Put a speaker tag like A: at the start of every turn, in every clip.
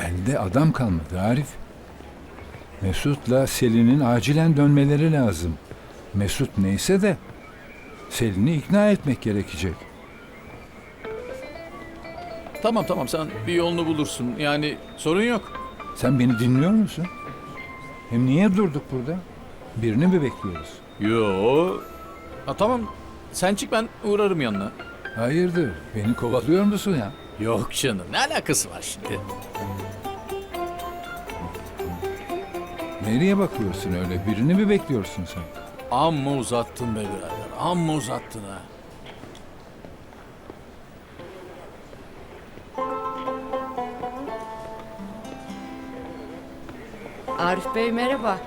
A: Elde adam kalmadı Arif. Mesut'la Selin'in acilen dönmeleri lazım. Mesut neyse de Selin'i ikna etmek gerekecek.
B: Tamam tamam sen bir yolunu bulursun. Yani sorun yok.
A: Sen beni dinliyor musun? Hem niye durduk burada? Birini mi bekliyoruz?
B: Yo. Ha, tamam. Sen çık ben uğrarım yanına.
A: Hayırdır? Beni kovalıyor musun ya?
B: Yok canım ne alakası var şimdi?
A: Nereye bakıyorsun öyle? Birini mi bekliyorsun sen?
B: Amma uzattın be birader. Amma uzattın ha.
C: Arif Bey merhaba.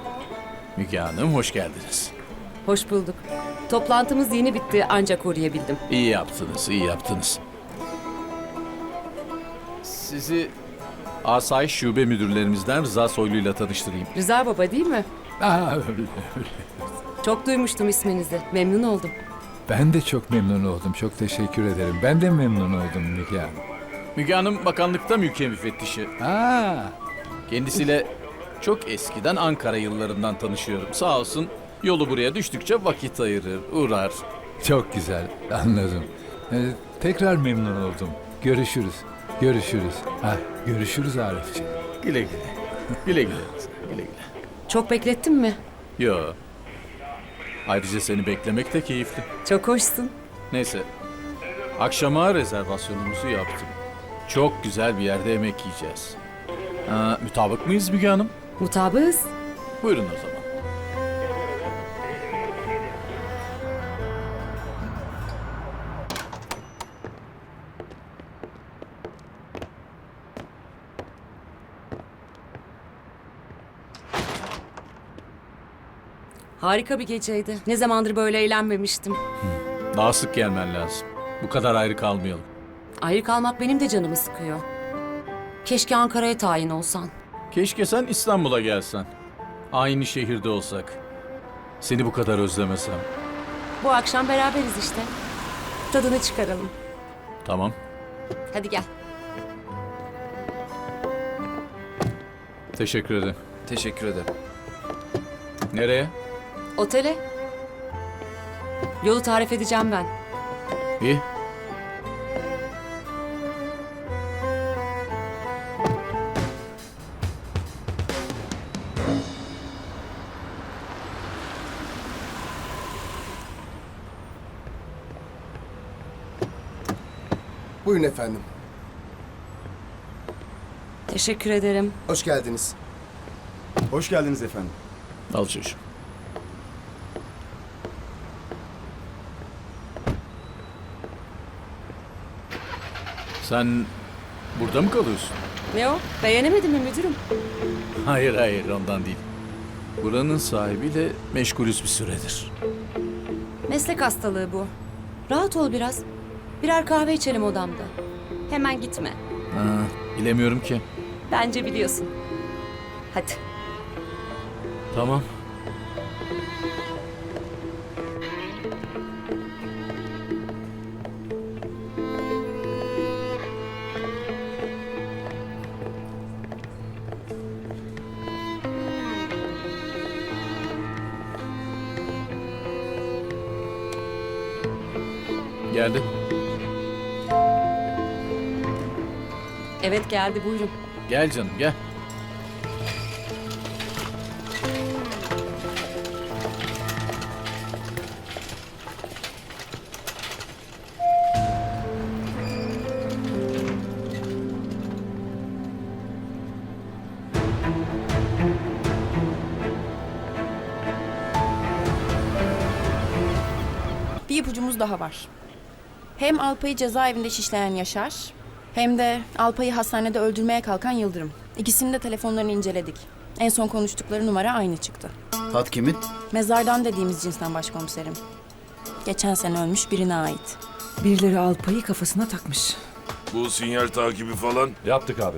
B: Müge Hanım hoş geldiniz.
C: Hoş bulduk. Toplantımız yeni bitti ancak uğrayabildim.
B: İyi yaptınız, iyi yaptınız. Sizi Asayiş Şube Müdürlerimizden Rıza Soylu'yla tanıştırayım.
C: Rıza Baba değil mi?
A: Aa, öyle, öyle.
C: Çok duymuştum isminizi. Memnun oldum.
A: Ben de çok memnun oldum. Çok teşekkür ederim. Ben de memnun oldum Müge Hanım.
B: Müge Hanım bakanlıkta mülkiye müfettişi.
A: Aa,
B: Kendisiyle çok eskiden Ankara yıllarından tanışıyorum. Sağ olsun yolu buraya düştükçe vakit ayırır, uğrar.
A: çok güzel. Anladım. Ee, tekrar memnun oldum. Görüşürüz. Görüşürüz. Ha, görüşürüz Arifciğim.
B: Güle güle. Güle güle. Güle güle.
C: Çok beklettim mi?
B: Yo. Ayrıca seni beklemek de keyifli.
C: Çok hoşsun.
B: Neyse. Akşama rezervasyonumuzu yaptım. Çok güzel bir yerde yemek yiyeceğiz. Ha, mütabık mıyız Müge Hanım?
C: Mutabığız.
B: Buyurun o zaman.
C: Harika bir geceydi. Ne zamandır böyle eğlenmemiştim.
B: Daha sık gelmen lazım. Bu kadar ayrı kalmayalım.
C: Ayrı kalmak benim de canımı sıkıyor. Keşke Ankara'ya tayin olsan.
B: Keşke sen İstanbul'a gelsen. Aynı şehirde olsak. Seni bu kadar özlemesem.
C: Bu akşam beraberiz işte. Tadını çıkaralım.
B: Tamam.
C: Hadi gel.
B: Teşekkür ederim.
D: Teşekkür ederim.
B: Nereye?
C: Otele. Yolu tarif edeceğim ben.
B: İyi.
E: Buyurun efendim.
C: Teşekkür ederim.
E: Hoş geldiniz.
F: Hoş geldiniz efendim.
B: Al çocuğum. Sen burada mı kalıyorsun?
C: Ne o? Beğenemedin mi müdürüm?
B: Hayır hayır ondan değil. Buranın sahibiyle meşgulüz bir süredir.
C: Meslek hastalığı bu. Rahat ol biraz. Birer kahve içelim odamda. Hemen gitme.
B: Ha, bilemiyorum ki.
C: Bence biliyorsun. Hadi.
B: Tamam. Geldi.
C: Evet geldi buyurun.
B: Gel canım gel.
G: Bir ipucumuz daha var. Hem Alpay'ı cezaevinde şişleyen Yaşar, hem de Alpay'ı hastanede öldürmeye kalkan Yıldırım. İkisinin de telefonlarını inceledik. En son konuştukları numara aynı çıktı.
D: Hat kimin?
G: Mezardan dediğimiz cinsten başkomiserim. Geçen sene ölmüş birine ait.
H: Birileri Alpay'ı kafasına takmış.
I: Bu sinyal takibi falan
J: Yaptık abi.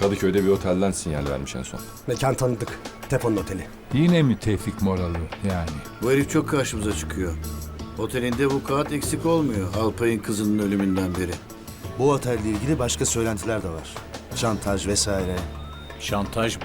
J: Kadıköy'de bir otelden sinyal vermiş en son.
E: Mekan tanıdık. Tefon'un oteli.
A: Yine mi Tevfik Moralı yani?
D: Bu herif çok karşımıza çıkıyor. Otelinde bu kağıt eksik olmuyor Alpay'ın kızının ölümünden beri.
F: Bu otelle ilgili başka söylentiler de var. şantaj vesaire.
B: Şantaj mı?